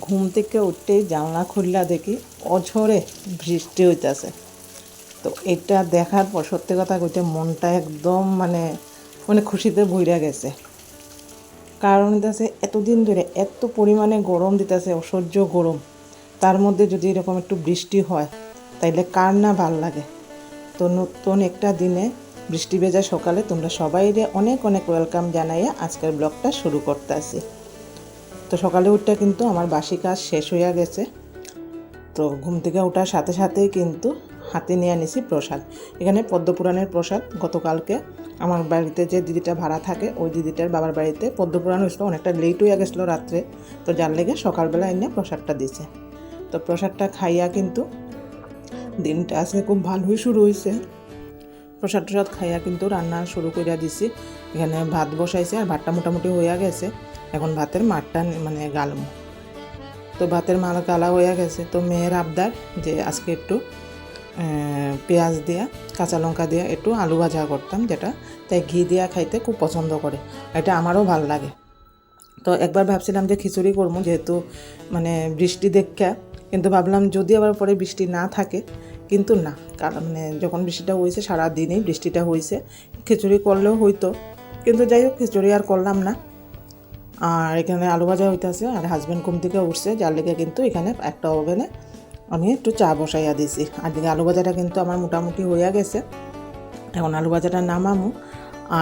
ঘুম থেকে উঠতেই জানলা খুললা দেখি অঝরে বৃষ্টি হইতাছে। তো এটা দেখার পর সত্যি কথা কইতে মনটা একদম মানে মানে খুশিতে ভইরা গেছে। কারণ হইতাছে এতদিন ধরে এত পরিমাণে গরম দিতেছে, অসহ্য গরম। তার মধ্যে যদি এরকম একটু বৃষ্টি হয়, তাইলে কার না ভালো লাগে? তো নতুন একটা দিনে বৃষ্টি ভেজা সকালে তোমরা সবাই অনেক অনেক ওয়েলকাম জানাইয়া আজকের ব্লগটা শুরু করতে আসি তো সকালে উঠতে কিন্তু আমার বাসি কাজ শেষ হইয়া গেছে। তো ঘুম থেকে ওঠার সাথে সাথেই কিন্তু হাতে নিয়ে আনিছি প্রসাদ। এখানে পদ্মপুরাণের প্রসাদ। গতকালকে আমার বাড়িতে যে দিদিটা ভাড়া থাকে, ওই দিদিটার বাবার বাড়িতে পদ্মপুরাণ হয়েছিল, অনেকটা লেট হইয়া গেছিল রাত্রে। তো যার লেগে সকালবেলা এনে প্রসাদটা দিছে। তো প্রসাদটা খাইয়া কিন্তু দিনটা আজকে খুব ভালোই শুরু হয়েছে প্রসাদ টসাদ খাইয়া কিন্তু রান্না শুরু করিয়া দিছি। এখানে ভাত বসাইছে আর ভাতটা মোটামুটি হইয়া গেছে। এখন ভাতের মাঠটা মানে গালম। তো ভাতের মাল গালা হইয়া গেছে। তো মেয়ের আবদার যে আজকে একটু পেঁয়াজ দিয়া, কাঁচা লঙ্কা দিয়া একটু আলু ভাজা করতাম যেটা। তাই ঘি দিয়া খাইতে খুব পছন্দ করে। এটা আমারও ভালো লাগে। তো একবার ভাবছিলাম যে খিচুড়ি করব যেহেতু মানে বৃষ্টি দেখা কিন্তু ভাবলাম যদি আবার পরে বৃষ্টি না থাকে, কিন্তু না, কারণ মানে যখন বৃষ্টিটা হয়েছে সারা দিনই বৃষ্টিটা হয়েছে। খিচুড়ি করলেও হইতো, কিন্তু যাই হোক, খিচুড়ি আর করলাম না। আর এখানে আলু ভাজা হইতেছে, আর হাজব্যান্ড ঘুম থেকে উঠছে, যার লেগে কিন্তু এখানে একটা ওভেনে আমি একটু চা বসাইয়া দিছি। আর দিকে আলু ভাজাটা কিন্তু আমার মোটামুটি হইয়া গেছে। এখন আলু ভাজাটা নামামু।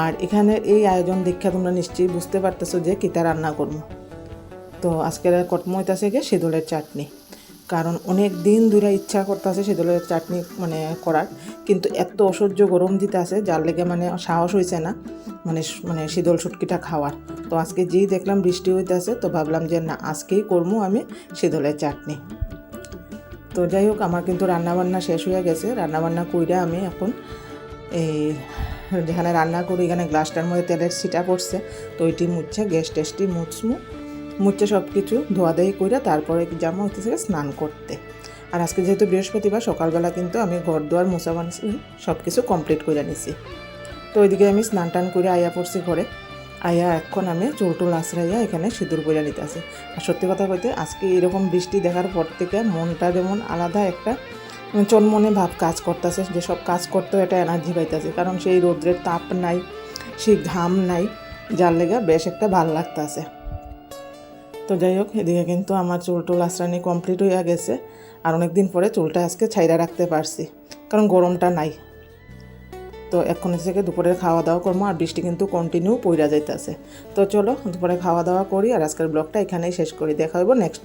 আর এখানে এই আয়োজন দেখে তোমরা নিশ্চয়ই বুঝতে পারতেছো যে কিতা রান্না করব। তো আজকের কটম হইতাছে গিয়ে সেদলের চাটনি। কারণ অনেক দিন ধরে ইচ্ছা করতেছে সেদলের চাটনি মানে করার। কিন্তু এত অসহ্য গরম দিতে আছে, যার লেগে মানে সাহস হয়েছে না মানে মানে শীতল সুটকিটা খাওয়ার। তো আজকে যেই দেখলাম বৃষ্টি হইতেছে, তো ভাবলাম যে না, আজকেই করব আমি শীতলের চাটনি। তো যাই হোক, আমার কিন্তু রান্নাবান্না শেষ হয়ে গেছে। রান্নাবান্না কইরা আমি এখন এই যেখানে রান্না করি, এখানে গ্লাসটার মধ্যে তেলের ছিটা পড়ছে। তো ওইটি মুচ্ছে, গ্যাস টেস্টি মুছমু। মুচ্ছে সব কিছু ধোয়াধাই করে তারপরে জামা হইতেছে স্নান করতে। আর আজকে যেহেতু বৃহস্পতিবার, সকালবেলা কিন্তু আমি ঘর দুয়ার মোছা বানছি সব কিছু কমপ্লিট করে নিছি। তো ওইদিকে আমি স্নান টান করে আয়া পড়ছি ঘরে। আয়া এখন আমি চুল টুল আশ্রাইয়া এখানে সিঁদুর করে নিতে আসি আর সত্যি কথা বলতে আজকে এরকম বৃষ্টি দেখার পর থেকে মনটা যেমন আলাদা একটা মানে চনমনে ভাব কাজ করতেছে, যে সব কাজ করতেও একটা এনার্জি পাইতেছে। কারণ সেই রৌদ্রের তাপ নাই, সেই ঘাম নাই, যার লেগে বেশ একটা ভালো লাগতেছে। তো যাই হোক, এদিকে কিন্তু আমার চুল টুল আশ্রানি কমপ্লিট হয়ে গেছে। আর অনেক দিন পরে চুলটা আজকে ছাইরা রাখতে পারছি, কারণ গরমটা নাই। তো এখন থেকে দুপুরের খাওয়া দাওয়া করব আর বৃষ্টি কিন্তু কন্টিনিউ পইরা যাইতেছে। তো চলো দুপুরে খাওয়া দাওয়া করি আর আজকের ব্লগটা এখানেই শেষ করি। দেখা হইব নেক্সট